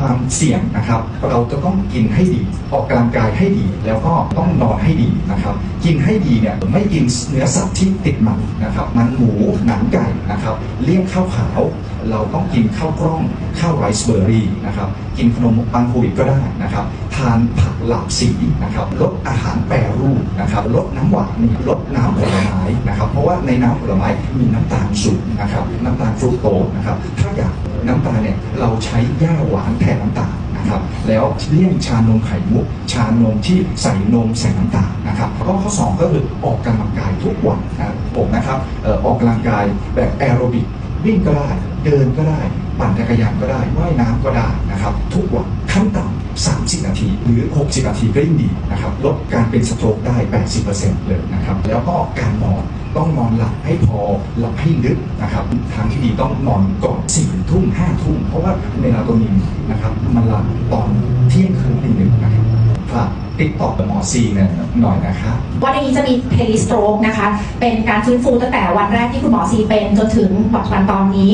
ความเสี่ยงนะครับ เราจะต้องกินให้ดี ออกกำลังกายให้ดี แล้วก็ต้องนอนให้ดีนะครับ กินให้ดีเนี่ยไม่กินเนื้อสัตว์ที่ติดมันนะครับมันหมูหนังไก่นะครับเลี่ยงข้าวขาว เราต้องกินข้าวกล้องข้าวไรซ์เบอร์รี่นะครับกินขนมปังโควิดก็ได้นะครับทานผักหลากสีนะครับลดอาหารแปรรูปนะครับลดน้ำหวานลดน้ำผลไม้นะครับ เพราะว่าในน้ำผลไม้มีน้ำตาลสูงนะครับน้ำตาลฟรุกโตนะครับถ้าอยาก น้ำตาลเนี่ยเราใช้หญ้าหวานแทนน้ำตาลนะครับแล้วเลี่ยงชานมไข่มุก ชานมที่ใส่นมใส่น้ำตาลนะครับแล้วก็ข้อสองก็คือออกกำลังกายทุกวันนะครับผมนะครับออออกกำลังกายแบบแอโรบิกวิ่งก็ได้ เดินก็ได้ ปั่นจักรยานก็ได้ว่ายน้ำก็ได้นะครับ ทุกวันขั้นต่ำ30 นาที หรือ 60 นาทีก็ยิ่งดีนะครับ ลดการเป็นสโตรกได้ 80%เลยนะครับ แล้วก็การนอน ต้องนอนหลับให้พอหลับให้ลึกนะครับทางที่ดีต้องนอนก่อนสี่ทุ่มห้าทุ่มเพราะว่าเมลาโทนินนะครับมันหลับตอนเที่ยงคืนตีหนึ่งนะครับฝากติดต่อกหมอซีเนี่ยหน่อยนะคะวันนี้จะมีเพลิสโตรกนะคะ เป็นการฟื้นฟูตั้งแต่วันแรกที่คุณหมอซีเป็นจนถึงปัจจุบันตอนนี้